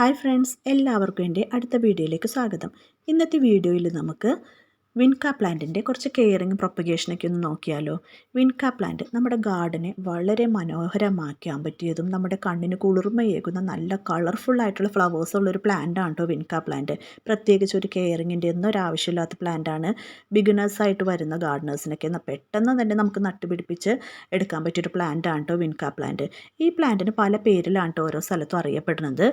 Hi friends എല്ലാവർക്കും എന്റെ അടുത്ത വീഡിയോയിലേക്ക് സ്വാഗതം. ഇന്നത്തെ വീഡിയോയിൽ നമുക്ക് വിൻക പ്ലാന്റിന്റെ കുറച്ച് കെയറിങ് പ്രൊപ്പഗേഷനൊക്കെ ഒന്ന് നോക്കിയാലോ? വിൻക പ്ലാന്റ് നമ്മുടെ ഗാർഡനെ വളരെ മനോഹരമാക്കാൻ പറ്റിയതും നമ്മുടെ കണ്ണിന് കുളിർമയേകുന്ന നല്ല കളർഫുൾ ആയിട്ടുള്ള ഫ്ലവേഴ്സ് ഉള്ളൊരു പ്ലാന്റ് ആണ് കേട്ടോ വിൻക പ്ലാന്റ്. പ്രത്യേകിച്ച് ഒരു കെയറിങ്ങിന്റെ ഒന്നും ഒരു ആവശ്യമില്ലാത്ത പ്ലാന്റാണ് ബിഗിനേഴ്സായിട്ട് വരുന്ന ഗാർഡനേഴ്സിനൊക്കെ പെട്ടെന്ന് തന്നെ നമുക്ക് നട്ടുപിടിപ്പിച്ച് എടുക്കാൻ പറ്റിയൊരു പ്ലാന്റ് ആണ് കേട്ടോ വിൻക പ്ലാന്റ്. ഈ പ്ലാന്റിന് പല പേരിലാണ് കേട്ടോ ഓരോ സ്ഥലത്തും അറിയപ്പെടുന്നത്.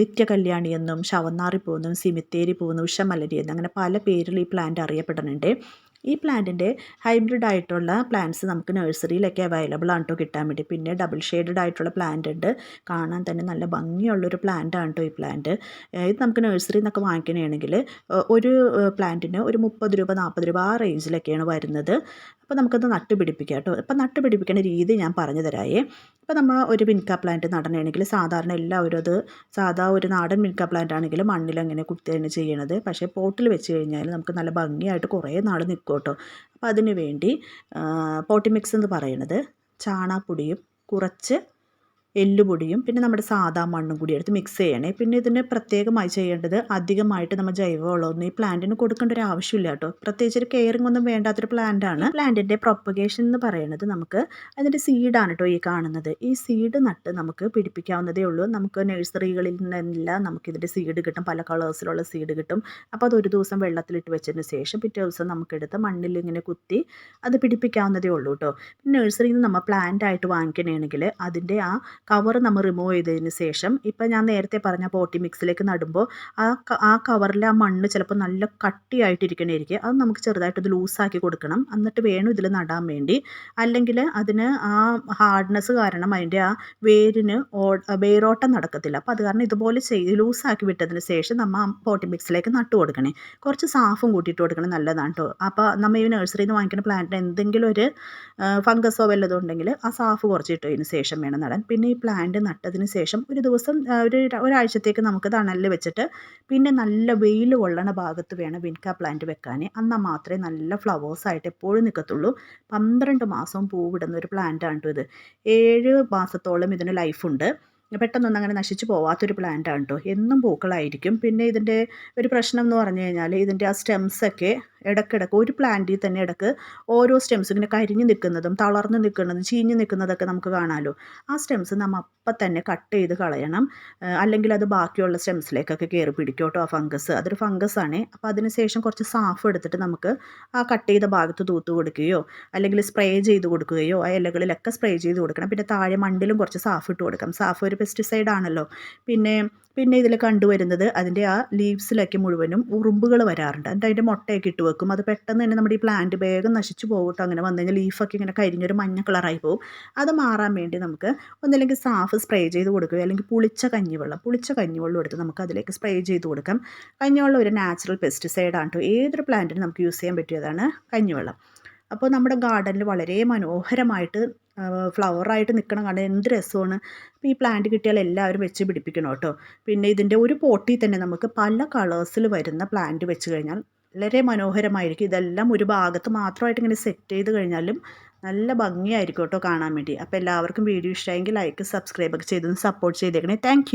നിത്യകല്യാണി എന്നും ശവന്നാറി പോകുന്നതും സിമിത്തേരി പോകുന്നതും ഉഷമലരി എന്നും അങ്ങനെ പല പേരിൽ ഈ പ്ലാന്റ് പ്ലാന്റ് അറിയപ്പെടുന്നുണ്ട്. ഈ പ്ലാന്റിന്റെ ഹൈബ്രിഡ് ആയിട്ടുള്ള പ്ലാന്റ്സ് നമുക്ക് നഴ്സറിയിലൊക്കെ അവൈലബിൾ ആണ് കേട്ടോ കിട്ടാൻ വേണ്ടി. പിന്നെ ഡബിൾ ഷെയ്ഡഡ് ആയിട്ടുള്ള പ്ലാന്റ് ഉണ്ട്. കാണാൻ തന്നെ നല്ല ഭംഗിയുള്ളൊരു പ്ലാന്റ് ആണ് കേട്ടോ ഈ പ്ലാന്റ് ഇത് നമുക്ക് നഴ്സറിയിൽ നിന്നൊക്കെ വാങ്ങിക്കണമെങ്കിൽ ഒരു പ്ലാന്റിന് ഒരു മുപ്പത് രൂപ നാൽപ്പത് രൂപ ആ റേഞ്ചിലൊക്കെയാണ് വരുന്നത്. അപ്പോൾ നമുക്കത് നട്ടുപിടിപ്പിക്കാം കേട്ടോ അപ്പോൾ നട്ടുപിടിപ്പിക്കുന്ന രീതി ഞാൻ പറഞ്ഞു തരായേ അപ്പോൾ നമ്മൾ ഒരു മിൻക പ്ലാന്റ് നടണമെങ്കിൽ സാധാരണ എല്ലാവരും അത് സാധാ ഒരു നാടൻ മിൻക പ്ലാന്റ് ആണെങ്കിൽ മണ്ണിൽ അങ്ങനെ കുത്തിയാണ് ചെയ്യണത്. പക്ഷേ പോട്ടിൽ വെച്ച് കഴിഞ്ഞാൽ നമുക്ക് നല്ല ഭംഗിയായിട്ട് കുറേ നാൾ നിൽക്കും കേട്ടോ. അപ്പോൾ അതിന് വേണ്ടി പോട്ടി മിക്സ് എന്ന് പറയണത് ചാണാപ്പൊടിയും കുറച്ച് എല്ലുപൊടിയും പിന്നെ നമ്മുടെ സാധാ മണ്ണും കൂടി എടുത്ത് മിക്സ് ചെയ്യണേ. പിന്നെ ഇതിന് പ്രത്യേകമായി ചെയ്യേണ്ടത് അധികമായിട്ട് നമ്മൾ ജൈവവളമൊന്നും ഈ പ്ലാന്റിന് കൊടുക്കേണ്ട ഒരു ആവശ്യമില്ല കേട്ടോ. പ്രത്യേകിച്ച് ഒരു കെയറിംഗ് ഒന്നും വേണ്ടാത്തൊരു പ്ലാന്റാണ് പ്ലാന്റിന്റെ പ്രൊപ്പഗേഷൻ എന്ന് പറയുന്നത് നമുക്ക് അതിന്റെ സീഡാണ് കേട്ടോ ഈ കാണുന്നത്. ഈ സീഡ് നട്ട് നമുക്ക് പിടിപ്പിക്കാവുന്നതേ ഉള്ളൂ. നമുക്ക് നഴ്സറികളിൽ നിന്നെല്ലാം നമുക്ക് ഇതിന്റെ സീഡ് കിട്ടും. പല കളേഴ്സിലുള്ള സീഡ് കിട്ടും. അപ്പോൾ അത് ഒരു ദിവസം വെള്ളത്തിലിട്ട് വെച്ചതിന് ശേഷം പിറ്റേ ദിവസം നമുക്കെടുത്ത് മണ്ണിൽ ഇങ്ങനെ കുത്തി അത് പിടിപ്പിക്കാവുന്നതേ ഉള്ളൂ കേട്ടോ. നഴ്സറിയിൽ നിന്ന് നമ്മൾ പ്ലാന്റ് ആയിട്ട് വാങ്ങിക്കണമെങ്കിൽ അതിന്റെ ആ കവർ നമ്മൾ റിമൂവ് ചെയ്തതിന് ശേഷം ഇപ്പം ഞാൻ നേരത്തെ പറഞ്ഞ പോട്ടി മിക്സിലേക്ക് നടുമ്പോൾ ആ കവറിൽ ആ മണ്ണ് ചിലപ്പോൾ നല്ല കട്ടിയായിട്ടിരിക്കണമായിരിക്കും അത് നമുക്ക് ചെറുതായിട്ടൊന്ന് ലൂസാക്കി കൊടുക്കണം. എന്നിട്ട് വേണം ഇതിൽ നടാൻ വേണ്ടി. അല്ലെങ്കിൽ അതിന് ആ ഹാർഡ്നെസ് കാരണം അതിന്റെ ആ വേരിന് വേരോട്ടം നടക്കത്തില്ല. അപ്പോൾ അത് കാരണം ഇതുപോലെ ചെയ്ത് ലൂസാക്കി വിട്ടതിന് ശേഷം നമ്മൾ ആ പോട്ടി മിക്സിലേക്ക് നട്ടു കൊടുക്കണേ. കുറച്ച് സാഫും കൂട്ടിയിട്ട് കൊടുക്കണം നല്ലതാണ് കേട്ടോ അപ്പോൾ നമ്മൾ ഈ നഴ്സറിയിൽ നിന്ന് വാങ്ങിക്കുന്ന പ്ലാന്റിന് എന്തെങ്കിലും ഒരു ഫംഗസോ വല്ലതും ഉണ്ടെങ്കിൽ ആ സാഫ് കുറച്ച് ഇട്ടതിന് ശേഷം വേണം നടാൻ. പിന്നെ ഈ പ്ലാന്റ് നട്ടതിന് ശേഷം ഒരു ദിവസം ഒരു ഒരാഴ്ചത്തേക്ക് നമുക്ക് തണലിൽ വെച്ചിട്ട് പിന്നെ നല്ല വെയിൽ കൊള്ളണ ഭാഗത്ത് വേണം വിൻക പ്ലാന്റ് വെക്കാൻ എന്നാൽ മാത്രമേ നല്ല ഫ്ലവേഴ്സ് ആയിട്ട് എപ്പോഴും നിൽക്കത്തുള്ളൂ പന്ത്രണ്ട് മാസം പൂവിടുന്ന ഒരു പ്ലാന്റ് ആണ് ഇത്. ഏഴ് മാസത്തോളം ഇതിന് ലൈഫുണ്ട് പെട്ടെന്നൊന്നും അങ്ങനെ നശിച്ചു പോവാത്തൊരു പ്ലാന്റ് ആണ് കേട്ടോ എന്നും പൂക്കളായിരിക്കും. പിന്നെ ഇതിന്റെ ഒരു പ്രശ്നം എന്ന് പറഞ്ഞു കഴിഞ്ഞാൽ ഇതിന്റെ ആ സ്റ്റെംസൊക്കെ ഇടയ്ക്കിടയ്ക്ക് ഒരു പ്ലാന്റിൽ തന്നെ ഇടയ്ക്ക് ഓരോ സ്റ്റെംസ് ഇങ്ങനെ കരിഞ്ഞു നിൽക്കുന്നതും തളർന്നു നിൽക്കുന്നതും ചീഞ്ഞു നിൽക്കുന്നതൊക്കെ നമുക്ക് കാണാമല്ലോ ആ സ്റ്റെംസ് നമ്മൾ അപ്പം തന്നെ കട്ട് ചെയ്ത് കളയണം. അല്ലെങ്കിൽ അത് ബാക്കിയുള്ള സ്റ്റെംസിലേക്കൊക്കെ കയറി പിടിക്കും കേട്ടോ ആ ഫംഗസ് അതൊരു ഫംഗസ് ആണ്. അപ്പോൾ അതിനുശേഷം കുറച്ച് സാഫ് എടുത്തിട്ട് നമുക്ക് ആ കട്ട് ചെയ്ത ഭാഗത്ത് തൂത്ത് കൊടുക്കുകയോ അല്ലെങ്കിൽ സ്പ്രേ ചെയ്ത് കൊടുക്കുകയോ ആ ഇലകളിലൊക്കെ സ്പ്രേ ചെയ്ത് കൊടുക്കണം. പിന്നെ താഴെ മണ്ടിലും കുറച്ച് സാഫ് ഇട്ട് കൊടുക്കാം സാഫ് ഒരു പെസ്റ്റിസൈഡ് ആണല്ലോ. പിന്നെ പിന്നെ ഇതിൽ കണ്ടുവരുന്നത് അതിന്റെ ആ ലീവ്സിലൊക്കെ മുഴുവനും ഉറുമ്പുകൾ വരാറുണ്ട്. എന്നിട്ട് അതിന്റെ മുട്ടയൊക്കെ ഇട്ട് വെക്കും. അത് പെട്ടെന്ന് തന്നെ നമ്മുടെ ഈ പ്ലാന്റ് വേഗം നശിച്ചു പോകട്ടോ അങ്ങനെ വന്നു ലീഫൊക്കെ ഇങ്ങനെ കരിഞ്ഞൊരു മഞ്ഞ കളറായി പോകും അത് മാറാൻ വേണ്ടി നമുക്ക് ഒന്നില്ലെങ്കിൽ സാഫ് സ്പ്രേ ചെയ്ത് കൊടുക്കുകയോ അല്ലെങ്കിൽ പുളിച്ച കഞ്ഞിവെള്ളം പുളിച്ച കഞ്ഞിവെള്ളം എടുത്ത് നമുക്ക് അതിലേക്ക് സ്പ്രേ ചെയ്ത് കൊടുക്കാം. കഞ്ഞിവെള്ളം ഒരു നാച്ചുറൽ പെസ്റ്റിസൈഡ് ആണ് കേട്ടോ ഏതൊരു പ്ലാന്റിനും നമുക്ക് യൂസ് ചെയ്യാൻ പറ്റിയതാണ് കഞ്ഞിവെള്ളം. അപ്പോൾ നമ്മുടെ ഗാർഡനിൽ വളരെ മനോഹരമായിട്ട് ഫ്ലവറായിട്ട് നിൽക്കണം കാണാൻ എന്ത് രസമാണ്. ഈ പ്ലാന്റ് കിട്ടിയാൽ എല്ലാവരും വെച്ച് പിടിപ്പിക്കണം കേട്ടോ. പിന്നെ ഇതിന്റെ ഒരു പോട്ടിൽ തന്നെ നമുക്ക് പല കളേഴ്സിൽ വരുന്ന പ്ലാന്റ് വെച്ച് കഴിഞ്ഞാൽ വളരെ മനോഹരമായിരിക്കും. ഇതെല്ലാം ഒരു ഭാഗത്ത് മാത്രമായിട്ട് ഇങ്ങനെ സെറ്റ് ചെയ്ത് കഴിഞ്ഞാലും നല്ല ഭംഗിയായിരിക്കും കേട്ടോ കാണാൻ വേണ്ടി. അപ്പോൾ എല്ലാവർക്കും വീഡിയോ ഇഷ്ടമായെങ്കിൽ ലൈക്ക് സബ്സ്ക്രൈബ് ഒക്കെ ചെയ്തൊന്ന് സപ്പോർട്ട് ചെയ്തേക്കണേ. താങ്ക്